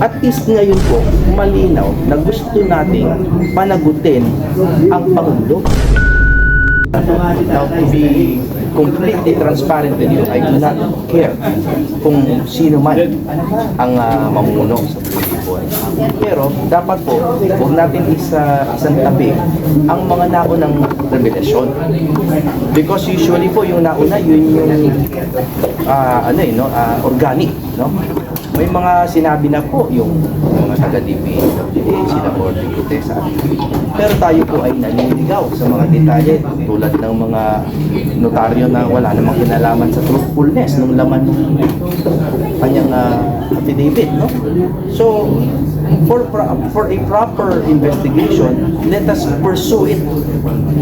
at least ngayon po, malinaw na gusto nating panagutin ang Pangulo. Now, to be completely transparent with you, I do not care kung sino man ang uh, mamuno sa Pilipinas. Pero dapat po, huwag natin isa, isang tabi ang mga naunang revelasyon. Because usually po yung nauna, yun yung ah, ano eh, no, ah, organic. No? May mga sinabi na po yung mga taga-DPWA, sila Bordy Gutesa. Pero tayo po ay naninigaw sa mga detalye tulad ng mga notaryo na wala namang kinalaman sa truthfulness ng laman ng kanyang ah, affidavit. No? So, for, for a proper investigation, let us pursue it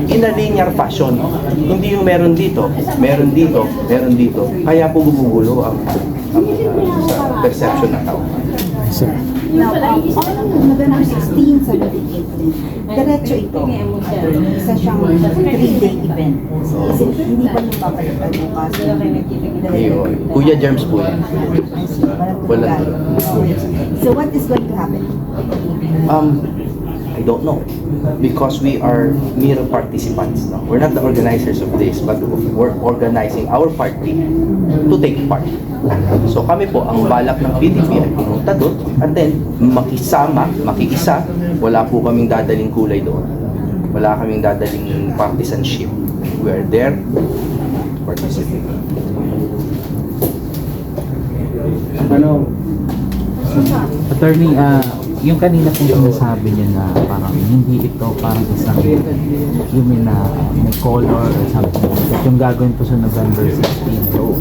in a linear fashion. Hindi yung meron dito, meron dito, meron dito. Kaya po gumugulo ang, ang ah, sa perception ng tao. Now, um, on November 16, 17, 18, diretso ito. Isa siyang three-day event. Kasi hindi ba yung papalitan bukas? Ayun. Kuya Germs po yan. Wala. So what is going to happen? Um, I don't know. Because we are mere participants. No? We're not the organizers of this, but we're organizing our party to take part. So kami po, ang balak ng PDP ay pumunta doon at then makisama, makikisa. Wala po kaming dadaling kulay doon. Wala kaming dadaling partisanship. We are there to participate. Ano, Attorney, ah, yung kanina pong sinasabi niya na parang hindi ito parang isang you na may color or something like. Yung gagawin po sa November 16. So,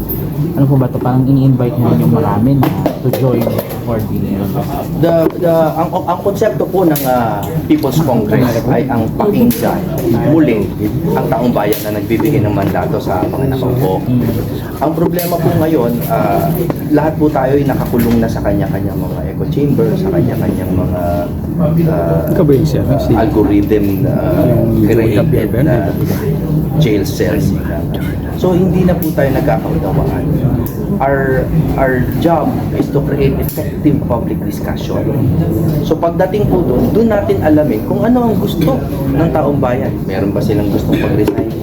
ano po ba ito? Parang ini-invite niyo yung marami na to join for the The, the, ang, ang konsepto po ng ah, People's Congress ay ang pakinggan muli ang taong bayan na nagbibigay ng mandato sa mga nakaupo. Ang problema po ngayon, ah, lahat po tayo ay nakakulong na sa kanya-kanyang mga echo chamber, sa kanya-kanyang mga no? Si- algorithm uh, created na jail cells. So hindi na po tayo nagkakaunawaan. Our our job is to create effective public discussion. So pagdating po doon, doon natin alamin kung ano ang gusto ng taong bayan. Meron ba silang gustong pag-resign?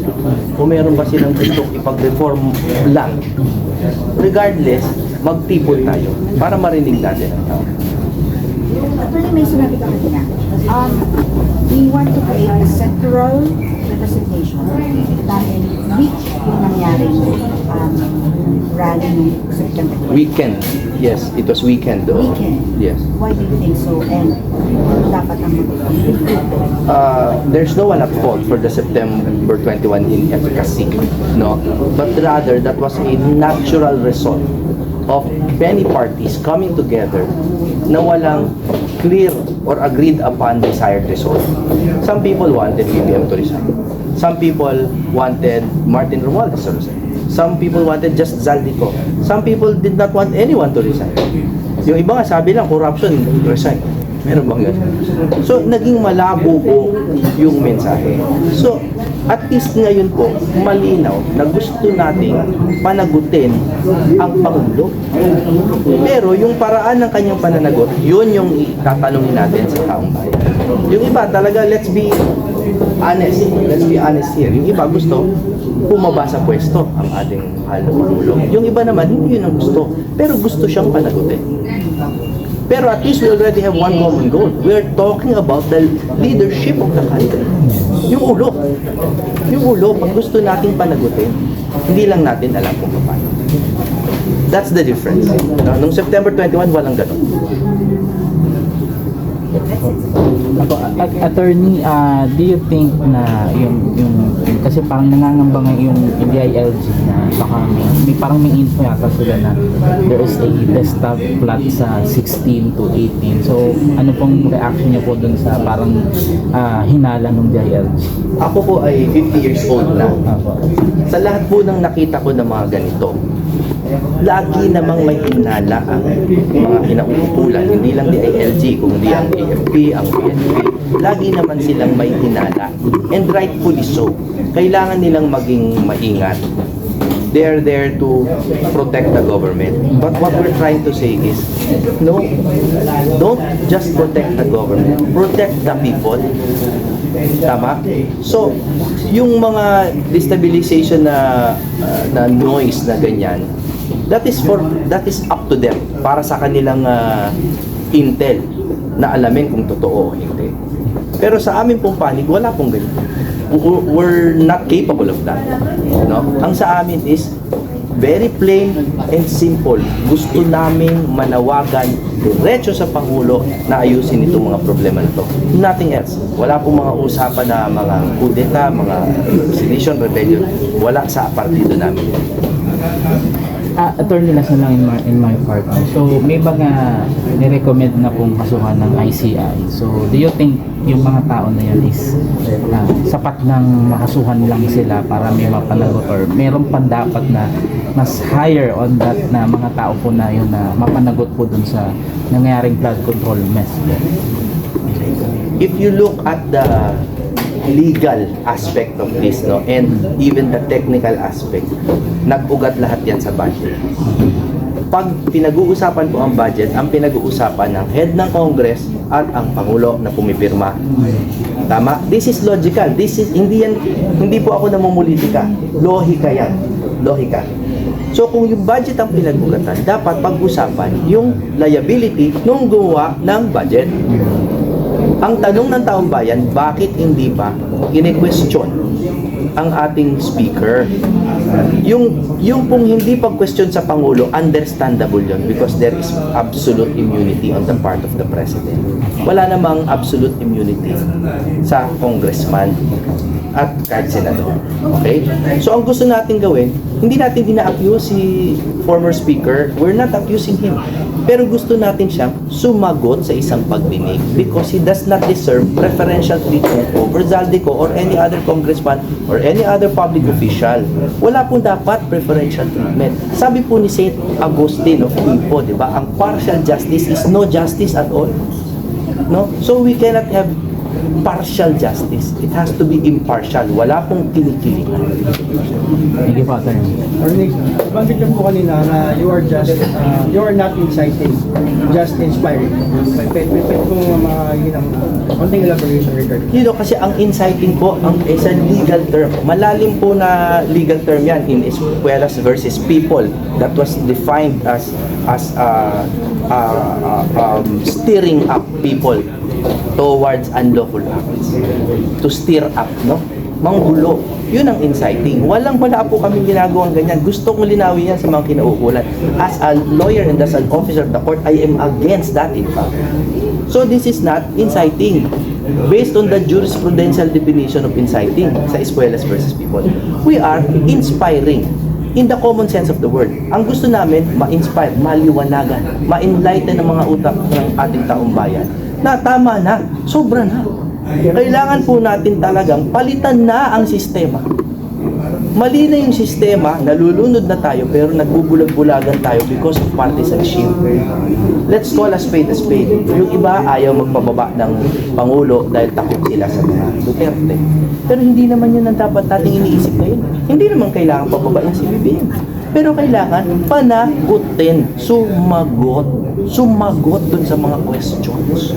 O meron ba silang gustong ipag-reform lang? Regardless, magtipon tayo para marinig natin ang tao. Actually, ka kanina. Um, we want to create a sectoral representation dahil which yung nangyaring um, rally ng September 20. Weekend. Yes, it was weekend though. Weekend. Yes. Why do you think so? And dapat ang uh, there's no one at fault for the September 21 inefficacy, no? But rather, that was a natural result of many parties coming together na walang clear or agreed upon desired result. Some people wanted BBM to resign. Some people wanted Martin Romualdez to resign. Some people wanted just Zaldico. Some people did not want anyone to resign. Yung iba nga sabi lang, corruption, resign. Meron bang ganun? So, naging malabo po yung mensahe. So, at least ngayon po, malinaw na gusto nating panagutin ang Pangulo. Pero yung paraan ng kanyang pananagot, yun yung tatanungin natin sa taong bayan. Yung iba talaga, let's be honest. Let's be honest here. Yung iba gusto, bumaba sa pwesto ang ating mahal na Pangulo. Yung iba naman, hindi yun ang gusto. Pero gusto siyang panagutin. Pero at least we already have one common goal. We are talking about the leadership of the country. Yung ulo. Yung ulo, pag gusto nating panagutin, hindi lang natin alam kung paano. That's the difference. No? Nung September 21, walang ganun. Ako, at- attorney, ah, do you think na yung, yung- kasi parang nangangamba nga yung DILG na baka may, may parang may info yata sila na there is a desktop plot sa 16 to 18. So, ano pong reaction niyo po dun sa parang ah, hinala ng DILG? Ako po ay 50 years old na. Sa lahat po ng nakita ko ng mga ganito, lagi namang may hinala ang mga kinauupulan. Hindi lang di ILG, kundi ang AFP, ang PNP. Lagi naman silang may hinala. And rightfully so. Kailangan nilang maging maingat they are there to protect the government. But what we're trying to say is, no, don't just protect the government, protect the people. Tama? So, yung mga destabilization na uh, na noise na ganyan, that is for that is up to them para sa kanilang uh, intel na alamin kung totoo o hindi. Pero sa amin pong panig, wala pong ganyan. We're not capable of that. No? Ang sa amin is very plain and simple. Gusto namin manawagan diretso sa Pangulo na ayusin itong mga problema na to. Nothing else. Wala pong mga usapan na mga kudeta, mga sedition, rebellion. Wala sa partido namin. Ah, attorney lang lang in my, in my part. no? So, may mga nirecommend na pong kasuhan ng ICI. So, do you think yung mga tao na yan is ah, sapat ng makasuhan lang sila para may mapanagot or meron pa dapat na mas higher on that na mga tao po na yun na mapanagot po dun sa nangyaring flood control mess if you look at the legal aspect of this no? And even the technical aspect. Nag-ugat lahat yan sa budget. Pag pinag-uusapan po ang budget ang pinag-uusapan ng head ng Congress at ang Pangulo na pumipirma. Tama? This is logical. This is hindi yan hindi po ako namumulitika. Lohika yan. Lohika. So kung yung budget ang pinag-ugatan, dapat pag-usapan yung liability nung gumawa ng budget. Ang tanong ng taong bayan, bakit hindi ba kine-question ang ating speaker? Yung, yung pong hindi pag-question sa Pangulo, understandable yun because there is absolute immunity on the part of the President. Wala namang absolute immunity sa congressman at kahit senador. Okay? So ang gusto natin gawin, hindi natin dina-accuse si former speaker. We're not accusing him. Pero gusto natin siyang sumagot sa isang pagdinig because he does not deserve preferential treatment over Zaldico or any other congressman or any other public official. Wala pong dapat preferential treatment. Sabi po ni St. Augustine of Hippo, di ba, ang partial justice is no justice at all. No? So we cannot have partial justice. It has to be impartial. Wala pong kinikilingan. Thank you po, attorney. Ornick, banggit niyo po kanina na you are just, uh, you are not inciting, just inspiring. Pwede po mga yun ang konting elaboration regarding. You know, kasi ang inciting po ang is a legal term. Malalim po na legal term yan in escuelas versus people that was defined as as uh, uh, uh, um, steering up people towards unlawful acts. To steer up, no? Manggulo. Yun ang inciting. Walang wala po kami ginagawang ganyan. Gusto kong linawin yan sa mga kinaukulan. As a lawyer and as an officer of the court, I am against that in fact. So this is not inciting. Based on the jurisprudential definition of inciting sa escuelas versus people, we are inspiring in the common sense of the word. Ang gusto namin, ma-inspire, maliwanagan, ma-enlighten ang mga utak ng ating taong bayan na tama na, sobra na. Kailangan po natin talagang palitan na ang sistema. Mali na yung sistema, nalulunod na tayo pero nagbubulag-bulagan tayo because of partisanship. Let's call a spade a spade. Yung iba ayaw magpababa ng Pangulo dahil takot sila sa mga Duterte. Pero hindi naman yun ang dapat nating iniisip ngayon. Hindi naman kailangan pababain si BBM. Pero kailangan panagutin, sumagot, sumagot dun sa mga questions.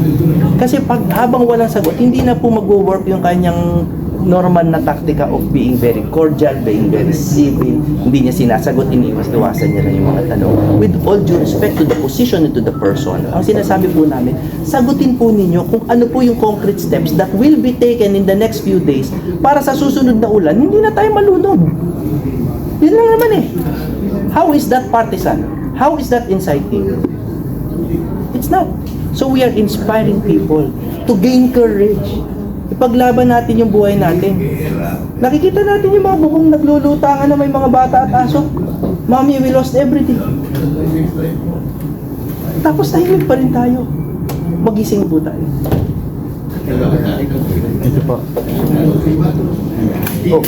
Kasi pag habang walang sagot, hindi na po mag-work yung kanyang normal na taktika of being very cordial, being very civil, hindi niya sinasagot, iniwas-iwasan niya lang yung mga tanong. With all due respect to the position and to the person, ang sinasabi po namin, sagutin po ninyo kung ano po yung concrete steps that will be taken in the next few days para sa susunod na ulan, hindi na tayo malunod. Yun lang naman eh. How is that partisan? How is that inciting? It's not. So we are inspiring people to gain courage. Ipaglaban natin yung buhay natin. Nakikita natin yung mga bukong naglulutangan na may mga bata at aso. Mommy, we lost everything. Tapos tahimik pa rin tayo. Magising po tayo. You po. Oh.